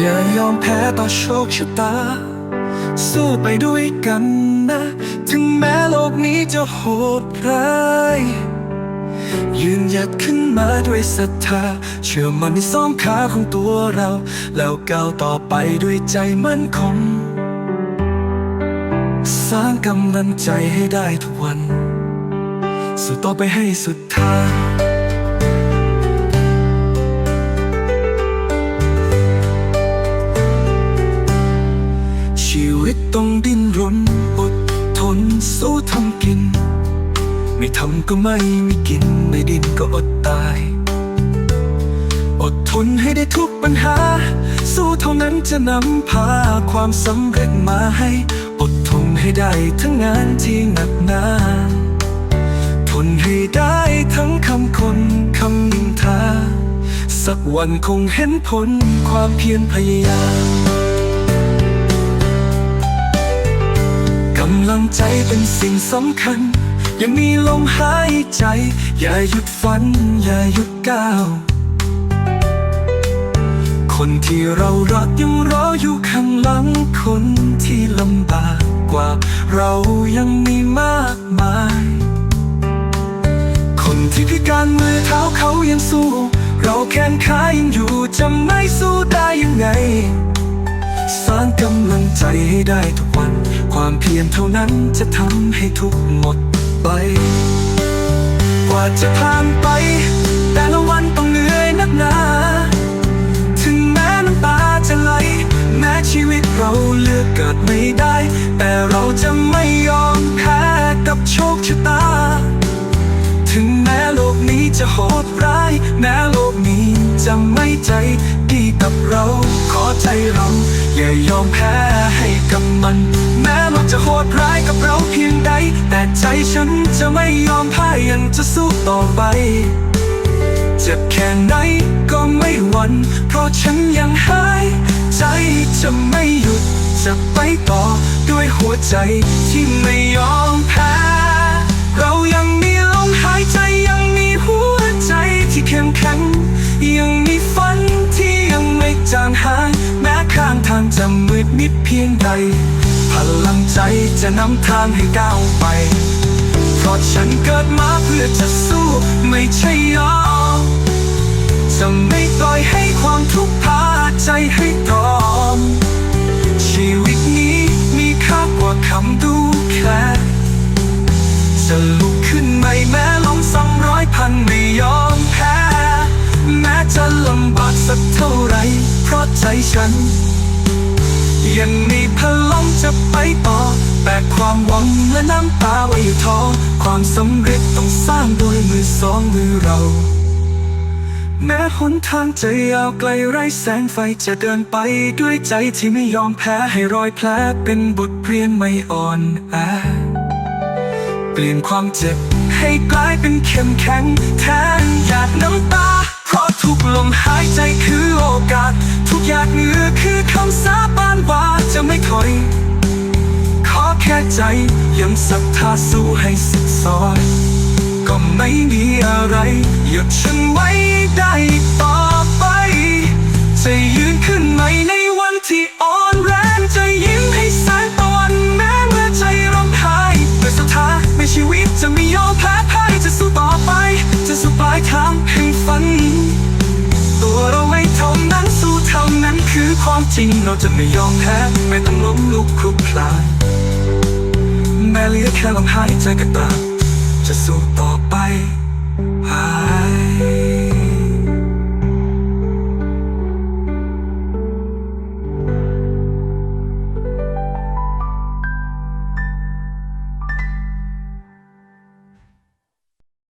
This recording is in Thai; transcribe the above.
อย่ายอมแพ้ต่อโชคชะตา สู้ไปด้วยกันนะ ถึงแม้โลกนี้จะโหดร้ายยืนหยัดขึ้นมาด้วยศรัทธา เชื่อมันในสองขาของตัวเรา แล้วก้าวต่อไปด้วยใจมั่นคง สร้างกำลังใจให้ได้ทุกวัน สู้ต่อไปให้สุดทาง ต้องดิ้นรนอดทนสู้ทำกิน ไม่ทำก็ไม่มีกิน ไม่ดิ้นก็อดตาย อดทนให้ได้ทุกปัญหา สู้เท่านั้นจะนำพาความสำเร็จมาให้ อดทนให้ได้ทั้งงานที่หนักหนาทนให้ได้ทั้งคำคนคำนินทา สักวันคงเห็นผลความเพียรพยายาม กำลังใจเป็นสิ่งสำคัญ ยังมีลมหายใจ อย่าหยุดฝัน อย่าหยุดก้าว คนที่เรารักยังรออยู่ข้างหลัง คนที่ลำบากกว่า เรายังมีมากมาย คนที่พิการมือเท้าเขายังสู้ เราแขนขายังอยู่จะไม่สู้ได้ยังไง สร้างกำลังใจให้ได้ทุกวัน ความเพียรเท่านั้นจะทำให้ทุกหมดไป กว่าจะผ่านไป แต่ละวันต้องเหนื่อยนักหนา ถึงแม้น้ำตาจะไหล แม้ชีวิตเราเลือกเกิดไม่ได้ แต่เราจะไม่ยอมแพ้กับโชคชะตา ถึงแม้โลกนี้จะโหดร้าย แม้โลกนี้จะไม่ใจดีกับเรา ขอใจเรา อย่ายอมแพ้ให้กับมันแม้ จะโหดร้ายกับเราเพียงใด แต่ใจฉันจะไม่ยอมแพ้ยังจะสู้ต่อไป เจ็บแค่ไหนก็ไม่หวั่นเพราะฉันยังหาย ใจจะไม่หยุดจะไปต่อด้วยหัวใจที่ไม่ยอมแพ้ เรายังมีลมหายใจยังมีหัวใจที่เข้มแข็งยังมีฝันที่ยังไม่จางหาย แม้ข้างทางจะมืดมิดเพียงใด พลังใจจะนำทางให้ก้าวไป เพราะฉันเกิดมาเพื่อจะสู้ไม่ใช่ยอมจะไม่ปล่อยให้ความทุกข์พาใจให้ตรอม ชีวิตนี้มีค่ากว่าคำดูแคลนจะลุกขึ้นใหม่แม้ล้มซ้ำร้อยพันไม่ยอมแพ้ แม้จะลำบากสักเท่าไร เพราะใจฉัน ยังมีพลังจะไปต่อ แบกความหวังและน้ำตาไว้อยู่ท้อความสำเร็จต้องสร้างด้วยมือสองมือเรา แม้หนทางจะยาวไกลไร้แสงไฟจะเดินไปด้วยใจที่ไม่ยอมแพ้ให้รอยแผลเป็นบทเรียนไม่อ่อนแอเปลี่ยนความเจ็บให้กลายเป็นเข้มแข็งแทนหยาดน้ำตา ทุกลมหายใจคือโอกาส ทุกหยาดเหงื่อคือคำสาบานว่าจะไม่ถอย ขอแค่ใจยังศรัทธาสู้ให้สุดซอย ก็ไม่มีอะไรหยุดฉันไว้ ริงเราจะไม่ยอมแพ้ไม่ต้องล้มลุกคลุกคลานแม้เหลือแค่ลมหายใจก็ตามจะสู้ต่อไปหา